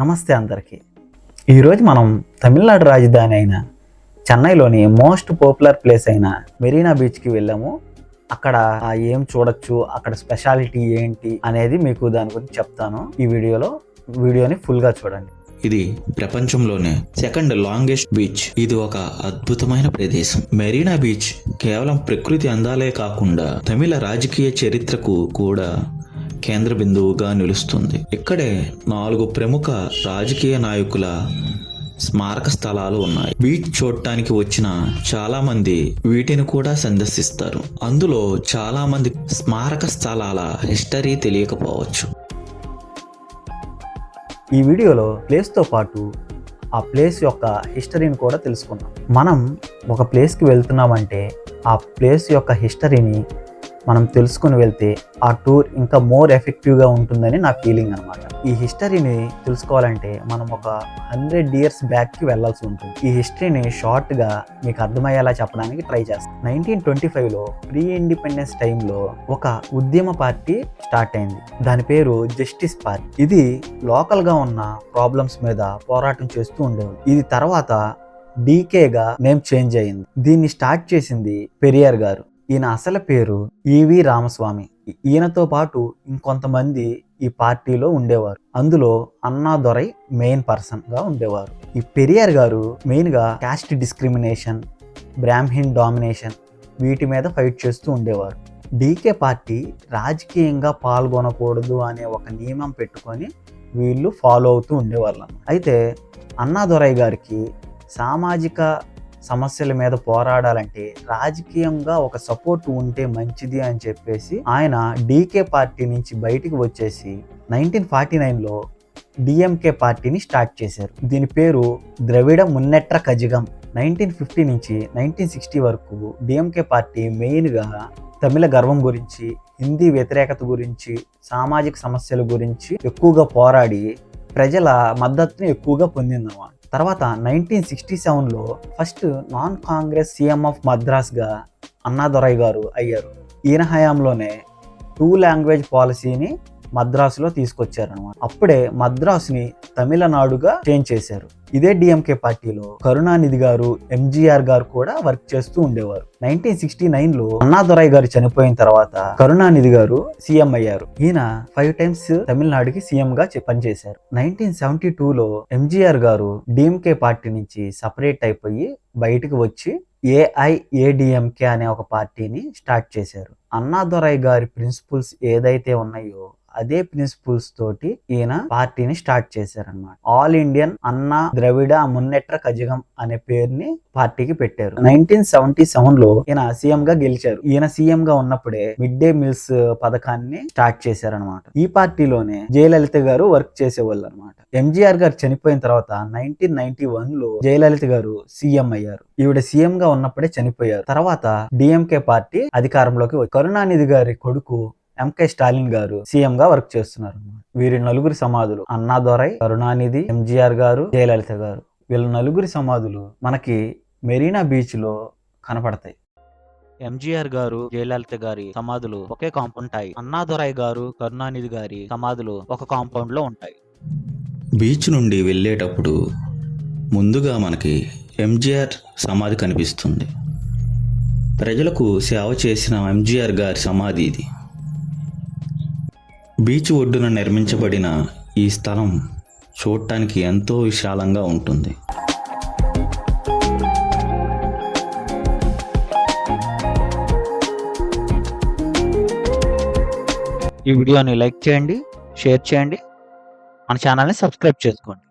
నమస్తే అందరికీ. ఈరోజు మనం తమిళనాడు రాజధాని అయిన చెన్నైలోని మోస్ట్ పాపులర్ ప్లేస్ అయిన మెరీనా బీచ్కి వెళ్ళాము. అక్కడ ఏం చూడొచ్చు అక్కడ స్పెషాలిటీ ఏంటి అనేది మీకు దాని గురించి చెప్తాను. ఈ వీడియోలో వీడియోని ఫుల్గా చూడండి. ఇది ప్రపంచంలోనే సెకండ్ లాంగెస్ట్ బీచ్. ఇది ఒక అద్భుతమైన ప్రదేశం. మెరీనా బీచ్ కేవలం ప్రకృతి అందాలే కాకుండా తమిళ రాజకీయ చరిత్రకు కూడా కేంద్ర బిందువుగా నిలుస్తుంది. ఇక్కడే నాలుగు ప్రముఖ రాజకీయ నాయకుల స్మారక స్థలాలు ఉన్నాయి. వీటి చూడటానికి వచ్చిన చాలా మంది వీటిని కూడా సందర్శిస్తారు. అందులో చాలా మంది స్మారక స్థలాల హిస్టరీ తెలియకపోవచ్చు. ఈ వీడియోలో ప్లేస్తో పాటు ఆ ప్లేస్ యొక్క హిస్టరీని కూడా తెలుసుకుందాం. మనం ఒక ప్లేస్కి వెళ్తున్నామంటే ఆ ప్లేస్ యొక్క హిస్టరీని మనం తెలుసుకుని వెళ్తే ఆ టూర్ ఇంకా మోర్ ఎఫెక్టివ్గా ఉంటుందని నా ఫీలింగ్ అనమాట ఈ హిస్టరీని తెలుసుకోవాలంటే మనం ఒక హండ్రెడ్ ఇయర్స్ బ్యాక్కి వెళ్ళాల్సి ఉంటుంది. ఈ హిస్టరీని షార్ట్గా మీకు అర్థమయ్యేలా చెప్పడానికి ట్రై చేస్తాను నైన్టీన్ ట్వంటీ ఫైవ్లో ప్రీ ఇండిపెండెన్స్ టైంలో ఒక ఉద్యమ పార్టీ స్టార్ట్ అయింది. దాని పేరు జస్టిస్ పార్టీ. ఇది లోకల్గా ఉన్న ప్రాబ్లమ్స్ మీద పోరాటం చేస్తూ ఉండేది. ఇది తర్వాత డీకేగా నేమ్ చేంజ్ అయింది. దీన్ని స్టార్ట్ చేసింది పెరియార్ గారు. ఈయన అసలు పేరు ఈవి రామస్వామి. ఈయనతో పాటు ఇంకొంతమంది ఈ పార్టీలో ఉండేవారు. అందులో అన్నాదొరై మెయిన్ పర్సన్గా ఉండేవారు. ఈ పెరియార్ గారు మెయిన్గా డిస్క్రిమినేషన్ బ్రాహ్మిన్ డామినేషన్ వీటి మీద ఫైట్ చేస్తూ ఉండేవారు. డీకే పార్టీ రాజకీయంగా పాల్గొనకూడదు అనే ఒక నియమం పెట్టుకొని వీళ్ళు ఫాలో అవుతూ ఉండేవాళ్ళు అయితే అన్నాదొరై గారికి సామాజిక సమస్యల మీద పోరాడాలంటే రాజకీయంగా ఒక సపోర్ట్ ఉంటే మంచిది అని చెప్పేసి ఆయన డీకే పార్టీ నుంచి బయటికి వచ్చేసి నైన్టీన్ ఫార్టీ నైన్లో డిఎంకే పార్టీని స్టార్ట్ చేశారు. దీని పేరు ద్రవిడ మున్నెట్ర కజగం. నైన్టీన్ ఫిఫ్టీ నుంచి నైన్టీన్ సిక్స్టీ వరకు డిఎంకే పార్టీ మెయిన్గా తమిళ గర్వం గురించి హిందీ వ్యతిరేకత గురించి సామాజిక సమస్యల గురించి ఎక్కువగా పోరాడి ప్రజల మద్దతుని ఎక్కువగా పొందిందన్నమాట. తర్వాత నైన్టీన్ సిక్స్టీ సెవెన్లో first non Congress CM of మద్రాస్గా Annadurai గారు అయ్యారు. ఈయన హయాంలోనే టూ లాంగ్వేజ్ పాలసీని మద్రాసులో తీసుకొచ్చారనమాట అప్పుడే మద్రాసుని తమిళనాడుగా చేంజ్ చేశారు. ఇదే డిఎంకే పార్టీలో కరుణానిధి గారు ఎంజీఆర్ గారు కూడా వర్క్ చేస్తూ ఉండేవారు. నైన్టీన్ సిక్స్టీ నైన్లో అన్నాదొరై గారు చనిపోయిన తర్వాత కరుణానిధి గారు సీఎం అయ్యారు. ఈయన ఫైవ్ టైమ్స్ తమిళనాడుకి సీఎం గా పనిచేశారు. నైన్టీన్ సెవెంటీ టూ లో ఎంజీఆర్ గారు డిఎంకే పార్టీ నుంచి సపరేట్ అయిపోయి బయటకు వచ్చి ఏఐఏడిఎంకే అనే ఒక పార్టీని స్టార్ట్ చేశారు. అన్నాదొరై గారి ప్రిన్సిపల్స్ ఏదైతే ఉన్నాయో అదే ప్రిన్సిపల్స్ తోటి ఈయన పార్టీని స్టార్ట్ చేశారనమాట ఆల్ ఇండియన్ అన్నా ద్రవిడ మున్నెట్ర కజగం అనే పేరుని పార్టీకి పెట్టారు. నైన్టీన్ సెవెంటీ సెవెన్లో ఈయన సీఎం గా గెలిచారు. ఈయన సీఎం గా ఉన్నప్పుడే మిడ్ డే మీల్స్ పథకాన్ని స్టార్ట్ చేశారనమాట ఈ పార్టీలోనే జయలలిత గారు వర్క్ చేసేవాళ్ళు అనమాట ఎంజీఆర్ గారు చనిపోయిన తర్వాత నైన్టీన్ నైన్టీ వన్లో జయలలిత గారు సీఎం అయ్యారు. ఈవిడ సీఎం గా ఉన్నప్పుడే చనిపోయారు. తర్వాత డిఎంకే పార్టీ అధికారంలోకి కరుణానిధి గారి కొడుకు ఎంకే స్టాలిన్ గారు సీఎం గా వర్క్ చేస్తున్నారు అన్నమాట. వీరి నలుగురి సమాధులు అన్నాదొరై కరుణానిధి ఎంజీఆర్ గారు జయలలిత గారు. వీళ్ళ నలుగురి సమాధులు మనకి మెరీనా బీచ్లో కనపడతాయి. ఎంజీఆర్ గారు జయలలిత గారి సమాధులు ఒకే కాంపౌండ్ ఉంటాయి. అన్నాదొరై గారు కరుణానిధి గారి సమాధులు ఒక కాంపౌండ్లో ఉంటాయి. బీచ్ నుండి వెళ్ళేటప్పుడు ముందుగా మనకి ఎంజిఆర్ సమాధి కనిపిస్తుంది. ప్రజలకు సేవ చేసిన ఎంజిఆర్ గారి సమాధి ఇది. బీచ్ ఒడ్డున నిర్మించబడిన ఈ స్థలం చూడటానికి ఎంతో విశాలంగా ఉంటుంది. ఈ వీడియోని లైక్ చేయండి షేర్ చేయండి. మన ఛానల్ని సబ్స్క్రైబ్ చేసుకోండి.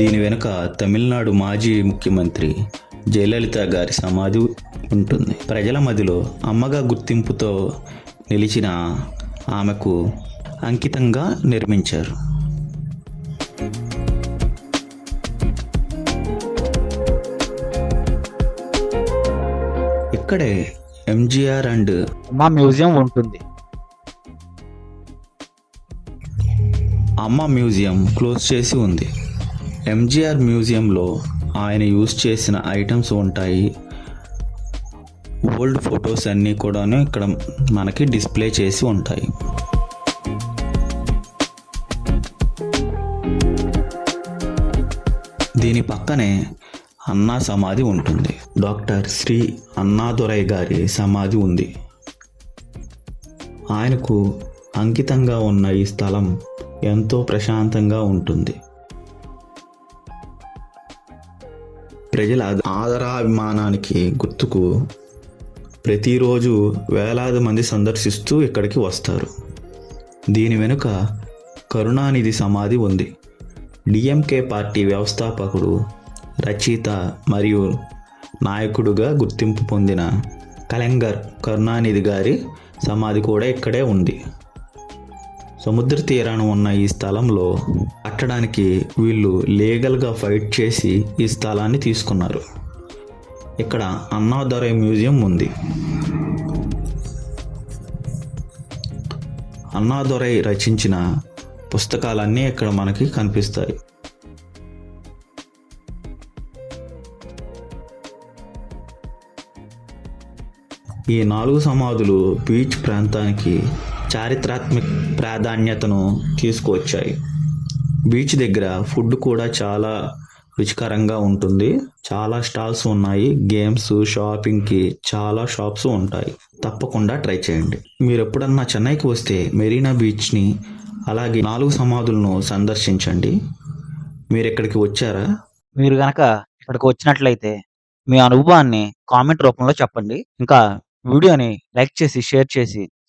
దీని వెనుక తమిళనాడు మాజీ ముఖ్యమంత్రి జయలలిత గారి సమాధి ఉంటుంది. ప్రజల మధ్యలో అమ్మగా గుర్తింపుతో నిలిచిన ఆమెకు అంకితంగా నిర్మించారు. ఇక్కడే ఎంజిఆర్ అండ్ ఉమా మ్యూజియం ఉంటుంది. అమ్మ మ్యూజియం క్లోజ్ చేసి ఉంది. ఎంజిఆర్ మ్యూజియంలో ఆయన యూజ్ చేసిన ఐటమ్స్ ఉంటాయి. ఓల్డ్ ఫొటోస్ అన్నీ కూడాను ఇక్కడ మనకి డిస్ప్లే చేసి ఉంటాయి. దీని పక్కనే అన్నా సమాధి ఉంటుంది. డాక్టర్ శ్రీ అన్నాదురై గారి సమాధి ఉంది. ఆయనకు అంకితంగా ఉన్న ఈ స్థలం ఎంతో ప్రశాంతంగా ఉంటుంది. ప్రజల ఆదరాభిమానానికి గుర్తుకు ప్రతిరోజు వేలాది మంది సందర్శిస్తూ ఇక్కడికి వస్తారు. దీని వెనుక కరుణానిధి సమాధి ఉంది. డిఎంకే పార్టీ వ్యవస్థాపకుడు రచయిత మరియు నాయకుడుగా గుర్తింపు పొందిన కలెంగర్ కరుణానిధి గారి సమాధి కూడా ఇక్కడే ఉంది. సముద్ర తీరాన ఉన్న ఈ స్థలంలో కట్టడానికి వీళ్ళు లీగల్గా ఫైట్ చేసి ఈ స్థలాన్ని తీసుకున్నారు. ఇక్కడ అన్నాదొరై మ్యూజియం ఉంది. అన్నాదొరై రచించిన పుస్తకాలన్నీ ఇక్కడ మనకి కనిపిస్తాయి. ఈ నాలుగు సమాధులు బీచ్ ప్రాంతానికి చారిత్రాత్మక ప్రాధాన్యతను తీసుకువచ్చాయి. బీచ్ దగ్గర ఫుడ్ కూడా చాలా రుచికరంగా ఉంటుంది. చాలా స్టాల్స్ ఉన్నాయి. గేమ్స్ షాపింగ్కి చాలా షాప్స్ ఉంటాయి. తప్పకుండా ట్రై చేయండి. మీరు ఎప్పుడన్నా చెన్నైకి వస్తే మెరీనా బీచ్ని అలాగే నాలుగు సమాధులను సందర్శించండి. మీరు ఇక్కడికి వచ్చారా? మీరు గనక ఇక్కడికి వచ్చినట్లయితే మీ అనుభవాన్ని కామెంట్ రూపంలో చెప్పండి. ఇంకా వీడియోని లైక్ చేసి షేర్ చేసి